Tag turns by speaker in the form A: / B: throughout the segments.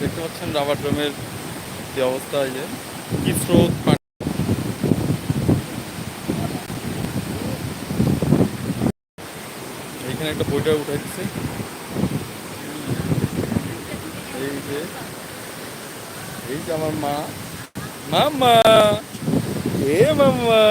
A: দেখতে পাচ্ছেন রাবার ড্রামের যে অবস্থা, এই যে কি স্রোত, পানি। এইখানে একটা বইটা উঠাই দিচ্ছে। এই যে এই যে আমার মা। মাম্মা! এ মাম্মা!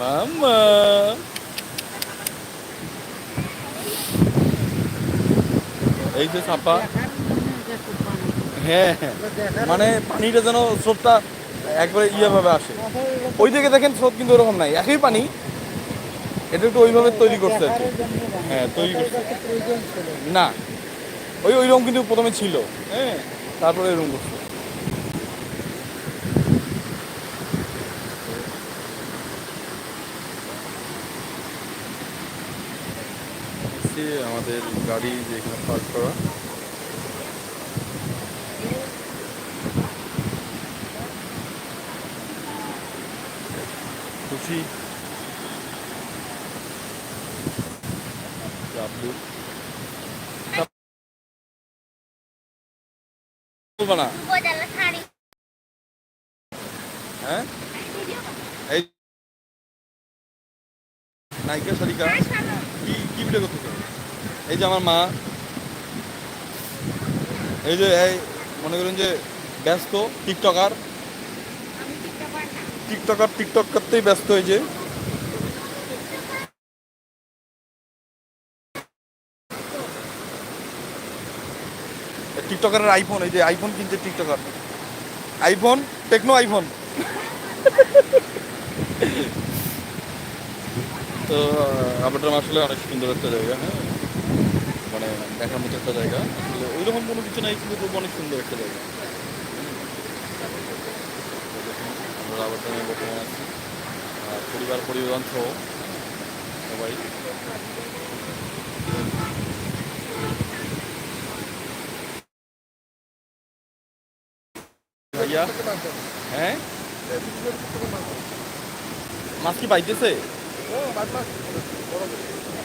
A: মাম্মা! এই যে চাপা। হ্যাঁ হ্যাঁ। মানে পানিটা যেন স্রোতটা একবারে ইয়েভাবে আসে। ওই দিকে দেখেন স্রোত কিন্তু ওরকম নাই, একই পানি। এটা একটু ওইভাবে তৈরি করছে আর হ্যাঁ তৈরি করছে। না, ওই ওই রঙ কিন্তু প্রথমে ছিল। হ্যাঁ তারপরে এরকম করছে। হচ্ছে আমাদের গাড়ি যেখানে পার্ক করা। খুশি। হ্যাঁ? এই শালিকা কি ভিডিও করতেছো? এই যে আমার মা। এই যে, এই মনে করেন যে ব্যস্ত, টিকটকার। টিকটকার টিকটক করতেই ব্যস্ত এই যে। টিকটকারের আইফোন এই যে আইফোন কিনছে টিকটকার। আইফোন টেকনো আইফোন তো আবারটাম আসলে অনেক সুন্দর একটা জায়গা হ্যাঁ? মানে দেখার মতো একটা জায়গা। আসলে ওইরকম কোনো কিছু নাই, কিন্তু খুব অনেক সুন্দর একটা জায়গা। আমরা আবারটামে বর্তমানে আছি। পরিবার পরিবার সহ, সবাই। হ্যাঁ? মাছ কি পাইতেছে?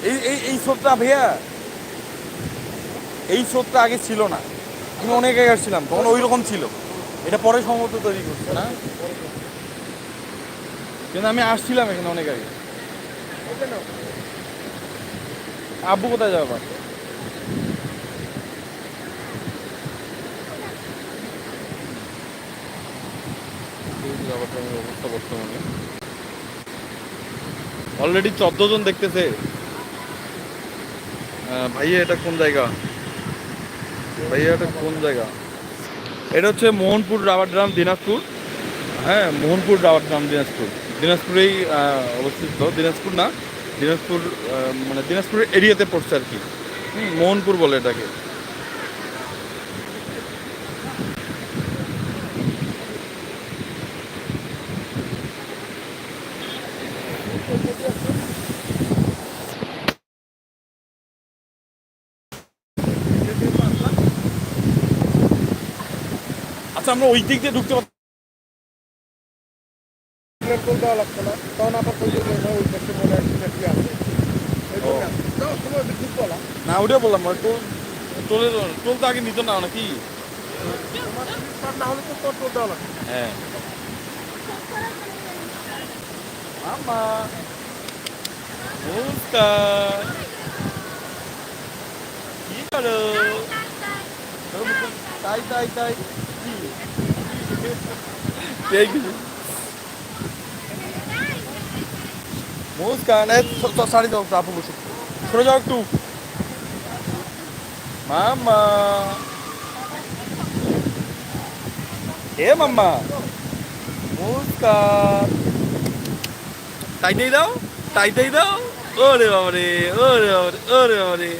A: এই এই এই স্রোতটা ভাইয়া, এই স্রোতটা আগে ছিল না। আমি অনেক আগে ছিলাম তখন ওই রকম ছিল। এটা পরে সম্ভবত তৈরি করছে, না? কিন্তু আমি আসছিলাম এখানে অনেক আগে। আব্বু কোথায় যাবে আবার? অবস্থা বর্তমানে। অলরেডি চোদ্দ জন দেখতেছে। ভাইয়া, এটা কোন জায়গা? ভাইয়া, এটা কোন জায়গা? এটা হচ্ছে মোহনপুর রাবার ড্রাম দিনাজপুর। হ্যাঁ মোহনপুর রাবার ড্রাম দিনাজপুর। দিনাজপুরেই অবস্থিত। দিনাজপুর না, দিনাজপুর মানে দিনাজপুরের এরিয়াতে পড়ছে আর কি। মোহনপুর বলে এটাকে। আচ্ছা আমরা ওই দিক দিয়ে ঢুকতে
B: দেওয়া লাগতো না তখন ওই পাশে মনে আছে।
A: না ওটাই বললাম টোলের তো আগে নিত না নাকি
B: তো
A: হ্যাঁ। মামা কি করো? তাই তাই তাই। কে? কিছু মুস্কান সারি দাও আপু বসে। সরে যাও একটু। মামা এ মাম্মা মুস্কান টাইটাই দাও টাইটাই দাও। ওরে বাবারে ওরে বাবারে ওরে বাবারে।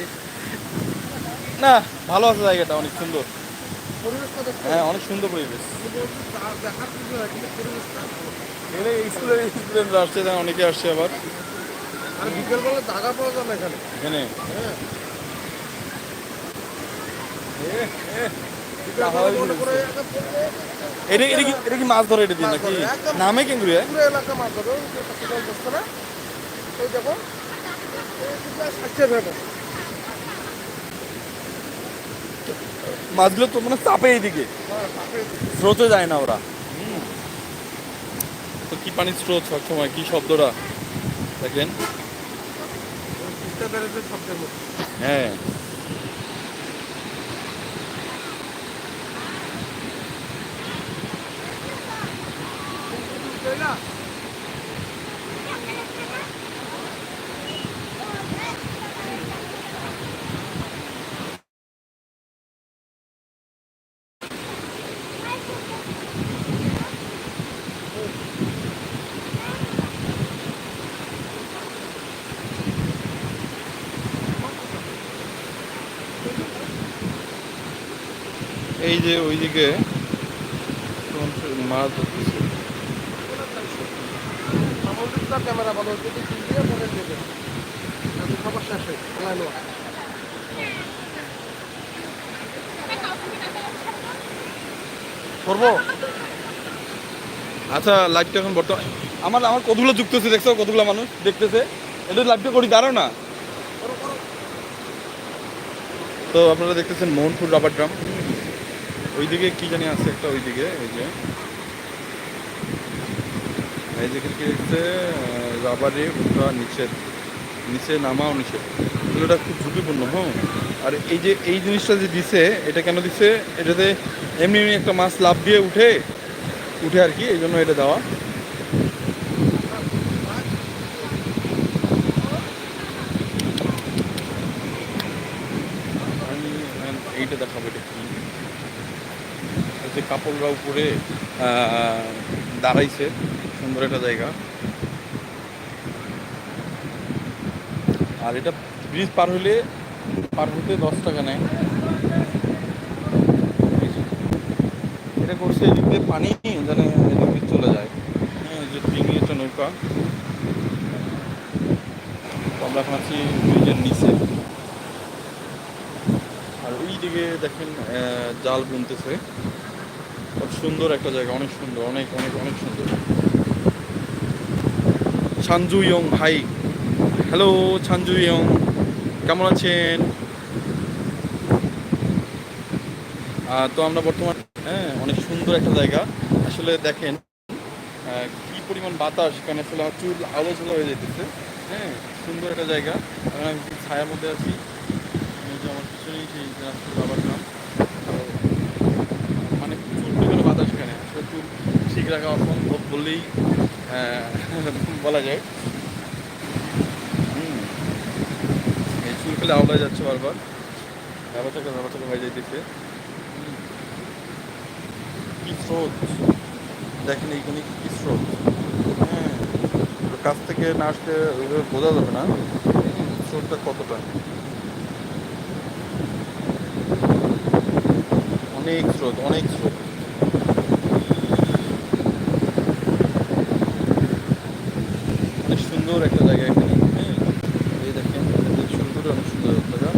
A: না, ভালো আছে জায়গাটা, অনেক সুন্দর। হ্যাঁ অনেক সুন্দর পরিবেশ।
B: দেখার কিছু না কিন্তু পরিবেশটা ভালো।
A: এখানে স্কুলের স্টুডেন্টরা আসছে অনেকে আসছে আবার।
B: আর বিকেলবেলা জায়গা পাওয়া যায় এখানে।
A: এখানে।
B: হ্যাঁ। পড়লে
A: এটা এটা কি এটা কি মাছ ধরে এটা দিন নাকি? নামে কেঙ্গুরি
B: এলাকা মাছ ধরো দেখো এই দিকে সাতশো ভেবে
A: মাছগুলো তো মানে চাপে এইদিকে স্রোতে যায় না ওরা। হুম। তো কি পানির স্রোত সবসময়? কি শব্দটা? দেখেন। হ্যাঁ। এই যে ওইদিকে মাছ ধরতেছে।
B: ক্যামেরা ভালো হচ্ছে তো দিয়ে পরে দেবে খবর শেষ হয়ে
A: করব? আচ্ছা লাইভটা এখন বর্তমান আমার আমার কতগুলো যুক্ত আছে দেখছ? কতগুলো মানুষ দেখতেছে? এটা লাইভটা করি দাঁড়ো না। তো আপনারা দেখতেছেন মোহনপুর রাবার ড্রাম ওইদিকে কি জানি আছে একটা ওইদিকে, এই যে। এই যে কি হচ্ছে রাবারে উঠা নিচের নিচে নামাও নিচে। এটা খুব ঝুঁকিপূর্ণ হ্যাঁ? আর এই যে, এই জিনিসটা যে দিছে, এটা কেন দিছে? এটাতে এমনি এমনি একটা মাছ লাভ দিয়ে উঠে উঠে আর কি, এই জন্য এটা দেওয়া আমি এখন এইটা দেখাবো এটা কি এই যে কাপড়রা উপরে দাঁড়াইছে। সুন্দর একটা জায়গা। আর এটা ব্রিজ পার হলে পার হতে দশ টাকা নেয়। এটা করছে এদিক দিয়ে পানি, যেন এদিক চলে যায়। হ্যাঁ যে ডিঙি একটা নৌকা। আমরা এখন আছি ব্রিজের নিচে। আর ওই দিকে দেখেন জাল বুনতেছে। সুন্দর একটা জায়গা, অনেক সুন্দর, অনেক অনেক অনেক সুন্দর। Sanju young hi hello Sanju young. কেমন আছেন? তো আমরা বর্তমান হ্যাঁ অনেক সুন্দর একটা জায়গা। আসলে দেখেন কি পরিমাণ বাতাস এখানে, আসলে চুল আলো ঝোলা হয়ে যেতেছে হ্যাঁ সুন্দর একটা জায়গা। আমি ছায়ার মধ্যে আছি। আমার পিছনেই সেই দিনাজপুর বাবার নাম তো মানে প্রচুর পরিমাণে বাতাস এখানে আসলে চুল ঠিক রাখা অসম্ভব বললেই আহ, বলা যায়। এই চুল ফেলে আওলায় যাচ্ছে বারবার। ব্যাপার থেকে ব্যাপার থেকে হয়ে যাইতেছে। হুম। কি স্রোত? দেখেন এইখানে কি স্রোত? হ্যাঁ। কাছ থেকে না আসলে ওইভাবে বোঝা যাবে না। স্রোতটা কতটা? অনেক স্রোত অনেক স্রোত অনেক সুন্দর একটা জায়গা এখানে হ্যাঁ এই দেখেন শুরু করে অনেক সুন্দর জায়গা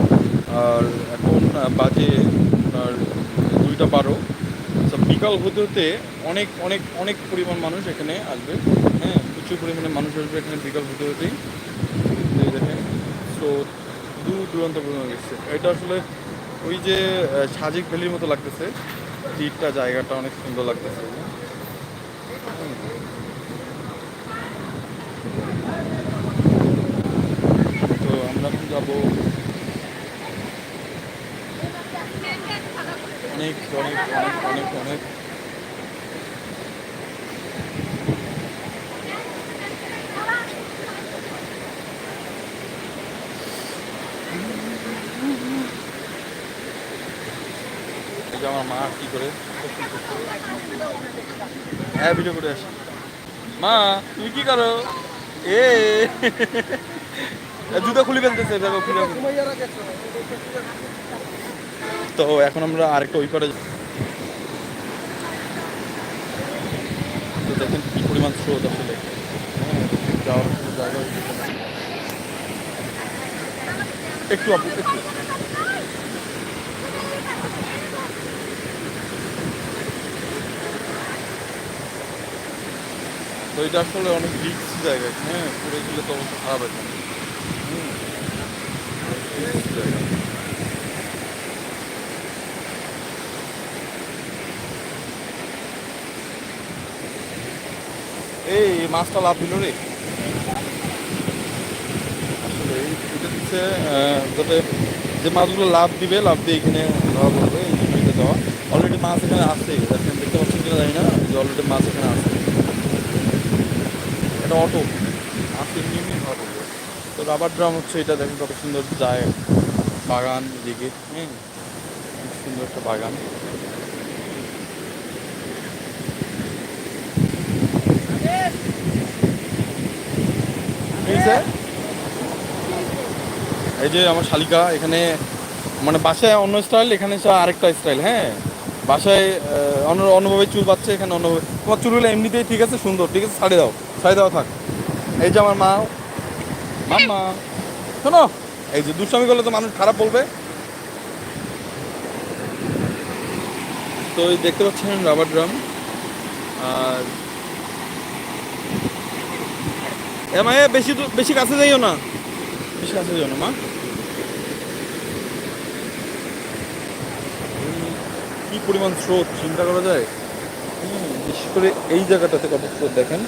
A: আর এখন বাজে আপনার দুইটা বারো। আচ্ছা বিকাল হতে হতে অনেক অনেক অনেক পরিমাণ মানুষ এখানে আসবে। হ্যাঁ প্রচুর পরিমাণে মানুষ আসবে এখানে বিকাল হতে হতেই দেখেন, তো দূর দূরান্ত পর্যন্ত গেছে। এটা আসলে ওই যে সাজিক ভ্যালির মতো লাগতেছে। তীরটা, জায়গাটা অনেক সুন্দর লাগতেছে হুম। তো আমরা এখন যাব অনেক অনেক অনেক অনেক অনেক। আমার মা কি করে? হ্যাঁ ভিডিও করে আসি। মা, তুমি কি করো? এ জুতো খুলি ফেলতেছে খুলে তো এখন আমরা আরেকটা ওই পারে তো দেখেন কি পরিমাণ স্রোত আসলে। যাওয়ার জায়গা একটু আপু একটু। তো এটা আসলে অনেক রিক্স জায়গা। হ্যাঁ পড়ে গেলে তো অবস্থা খারাপ হয়ে যাবে হুম। অনেক risky জায়গা মাছটা লাভ দিল রে। আসলে এই- এটা দিচ্ছে যাতে যে মাছগুলো লাভ দিবে, লাভ দিয়ে এখানে ধরা পড়বে এই এটা দেওয়া। অলরেডি মাছ এখানে আছে দেখেন দেখতে পাচ্ছেন কিনা জানি না, যে অলরেডি মাছ এখানে আছে। এটা অটো এমনি এমনি ধরা পড়বে। তো রাবার ড্রাম হচ্ছে এটা, দেখেন কত সুন্দর যায় বাগান এদিকে হ্যাঁ সুন্দর একটা বাগান। এই যে আমার শালিকা, এখানে মানে বাসায় অন্য স্টাইল এখানে আরেকটা স্টাইল হ্যাঁ? বাসায় অন্য অন্যভাবে চুল পাচ্ছে, এখানে অন্যভাবে তোমার চুলগুলো এমনিতেই ঠিক আছে, সুন্দর, ঠিক আছে? ছাড়ে দাও ছাড়ে দাও, থাক। এই যে আমার মা, মাম্মা, শোনো, এই যে দুষ্টামি করলে তো মানুষ খারাপ বলবে। তো দেখতে পাচ্ছেন রাবার ড্রাম, আর এ বেশি বেশি কাছে যাইও না। বেশি কাছে যাইও না, মা। কি পরিমাণ স্রোত, চিন্তা করা যায়? বিশেষ করে এই জায়গাটাতে কত স্রোত দেখেন।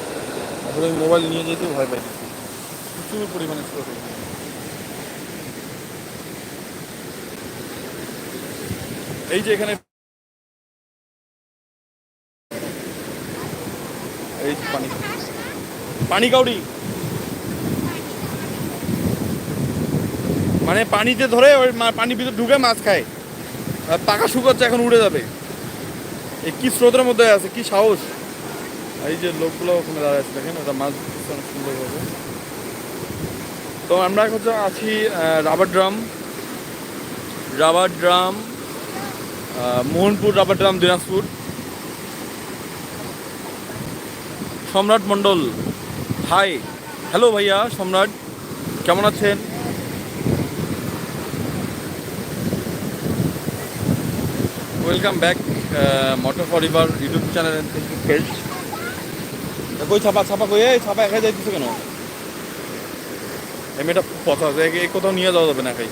A: আসলে আমি মোবাইল নিয়ে যেতে ভয় পাই প্রচুর পরিমাণে স্রোত এই যে এখানে এই পানি। পানি কাউরি মানে পানিতে ধরে ওই পানির ভিতরে ঢুকে মাছ খায়। আর পাকা শুকাচ্ছে, এখন উড়ে যাবে। এই কি স্রোতের মধ্যে আছে, কি সাহস? এই যে লোকগুলো ওখানে দাঁড়ায় আছে, দেখেন ওটা মাছ অনেক সুন্দরভাবে। তো আমরা হচ্ছে আছি rubber drum. Rubber drum Mohanpur rubber drum, Dinajpur. Samrat Mondal. Hi. Hello ভাইয়া, সম্রাট। কেমন আছেন? Welcome back motor for river YouTube channel page কই ছাপা ছাপা কই? এই ছাপা একা যাইতেছে কেন? এই মেয়েটা পথা আছে এই কোথাও নিয়ে যাওয়া যাবে না খাই।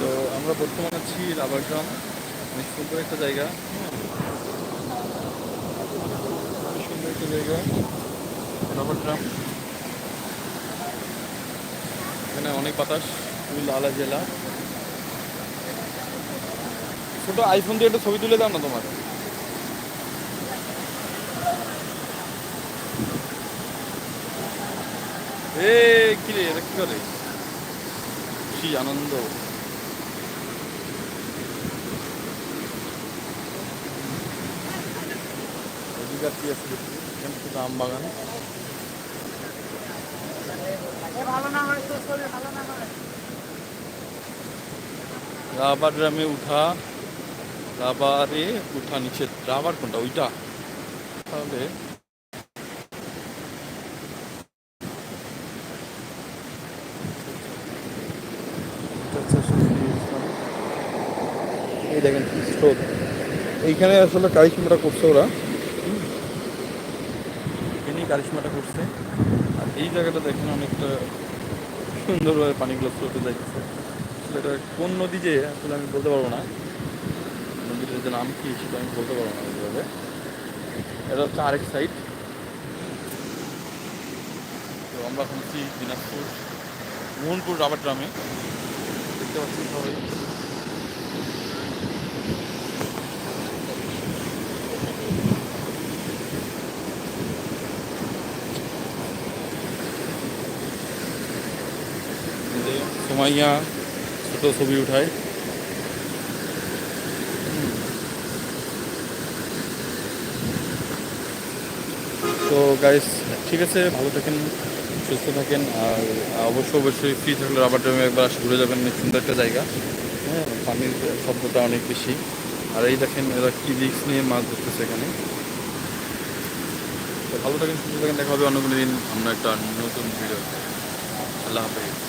A: তো আমরা বর্তমানে আছি রাবার গ্রাম অনেক সুন্দর একটা জায়গা। সুন্দর একটা জায়গা। রাবার গ্রাম এখানে অনেক বাতাস, খুবই লালা জেলা। ছোট আইফোন দিয়ে একটা ছবি তুলে দাও না তোমার? এ কি রে এটা কি করে? আনন্দ। আছে দেখি এখানে আম বাগান। রাবার ড্রামে উঠা রাবারে উঠা নিচে রাবার কোনটা? ওইটা? তাহলে। এই দেখেন স্রোত। এইখানে আসলে কারিশমাটা করছে ওরা। কারিশমাটা করছে। আর এই জায়গাটা দেখেন অনেকটা সুন্দরভাবে পানিগুলো স্রোতে যাইতেছে। আসলে এটা কোন নদী যে, আসলে আমি বলতে পারব না। নদীটার যে নাম কি সেটা আমি বলতে পারব না এইভাবে এটা হচ্ছে আরেক সাইড তো আমরা এখন দিনাজপুর, মোহনপুর রাবার ড্রামে দেখতে পাচ্ছি সবাই এই যে সোমাইয়া ছোট ছবি উঠায়। তো গাইস ঠিক আছে, ভালো থাকেন, সুস্থ থাকেন, আর অবশ্যই অবশ্যই ফ্রি থাকলে রাবার ড্রামে একবার আসে ঘুরে যাবেন সুন্দর একটা জায়গা। হ্যাঁ পানির শব্দটা অনেক বেশি। আর এই দেখেন, এরা কি রিক্স নিয়ে মাছ ধরতেছে এখানে। তো ভালো থাকেন, সুস্থ থাকেন, দেখা হবে অন্য কোনো দিন। আমরা একটা নতুন ভিডিও আল্লাহ হাফেজ।